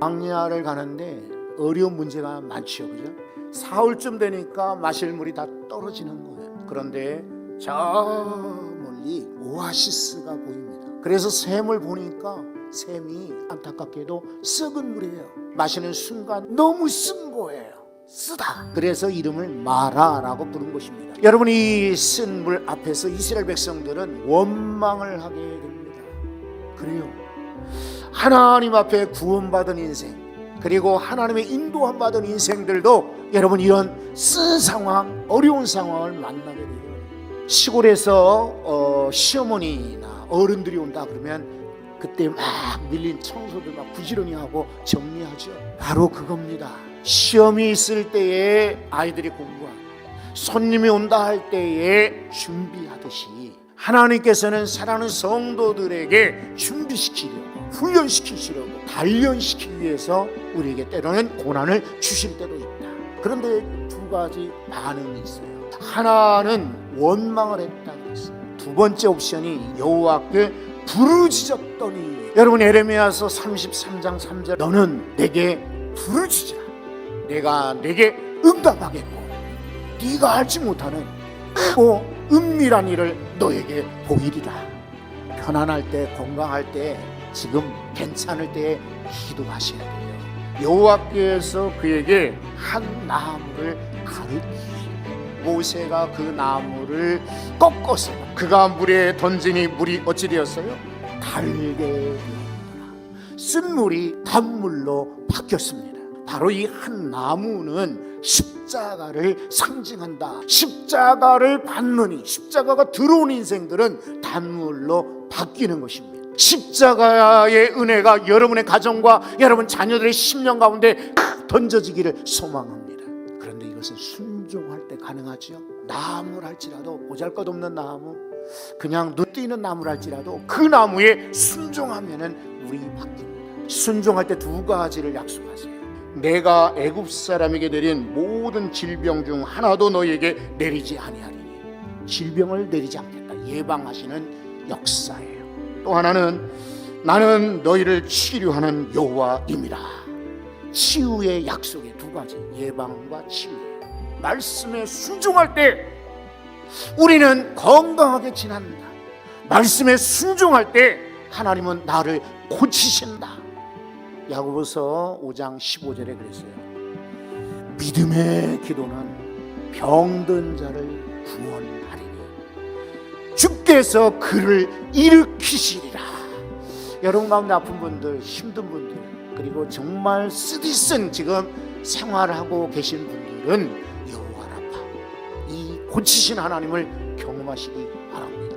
광야를 가는데 어려운 문제가 많지요, 그죠? 사흘쯤 되니까 마실 물이 다 떨어지는 거예요. 그런데 저 멀리 오아시스가 보입니다. 그래서 샘을 보니까 샘이 안타깝게도 썩은 물이에요. 마시는 순간 너무 쓴 거예요. 쓰다. 그래서 이름을 마라라고 부른 것입니다. 여러분 이 쓴 물 앞에서 이스라엘 백성들은 원망을 하게 됩니다. 그래요. 하나님 앞에 구원받은 인생 그리고 하나님의 인도함 받은 인생들도 여러분 이런 쓴 상황 어려운 상황을 만나게 돼요. 시골에서 어, 시어머니나 어른들이 온다 그러면 그때 막 밀린 청소들 막 부지런히 하고 정리하죠. 바로 그겁니다. 시험이 있을 때에 아이들이 공부하고 손님이 온다 할 때에 준비하듯이 하나님께서는 사랑하는 성도들에게 준비시키려고 훈련시키시려고 단련시키기 위해서 우리에게 때로는 고난을 주실 때도 있다. 그런데 두 가지 반응이 있어요. 하나는 원망을 했다 그랬어요. 두 번째 옵션이 여호와께 부르짖었더니 여러분 에레미야서 33장 3절 너는 내게 부르짖으라 내가 내게 응답하겠고 네가 알지 못하는 크고 은밀한 일을 너에게 보이리라. 편안할 때 건강할 때 지금 괜찮을 때 기도하셔야 돼요. 여호와께서 그에게 한 나무를 가르치시고 모세가 그 나무를 꺾어서 그가 물에 던지니 물이 어찌 되었어요? 달게 되었더라. 쓴 물이 단물로 바뀌었습니다 바로 이 한 나무는 십자가를 상징한다. 십자가를 받느니 십자가가 들어온 인생들은 단물로 바뀌는 것입니다. 십자가의 은혜가 여러분의 가정과 여러분 자녀들의 심령 가운데 던져지기를 소망합니다. 그런데 이것은 순종할 때 가능하지요. 나무랄지라도 보잘것없는 나무, 그냥 눈 띄는 나무랄지라도 그 나무에 순종하면은 물이 바뀝니다. 순종할 때 두 가지를 약속하세요. 내가 애굽 사람에게 내린 모든 질병 중 하나도 너에게 내리지 아니하리니 질병을 내리지 않겠다 예방하시는 역사예요. 또 하나는 나는 너희를 치료하는 여호와입니다. 치유의 약속의 두 가지 예방과 치유. 말씀에 순종할 때 우리는 건강하게 지난다. 말씀에 순종할 때 하나님은 나를 고치신다. 야고보서 5장 15절에 그랬어요. 믿음의 기도는 병든 자를 구원하리니 주께서 그를 일으키시리라. 여러분 가운데 아픈 분들, 힘든 분들, 그리고 정말 쓰디쓴 지금 생활하고 계신 분들은 여호와 라파 이 고치신 하나님을 경험하시기 바랍니다.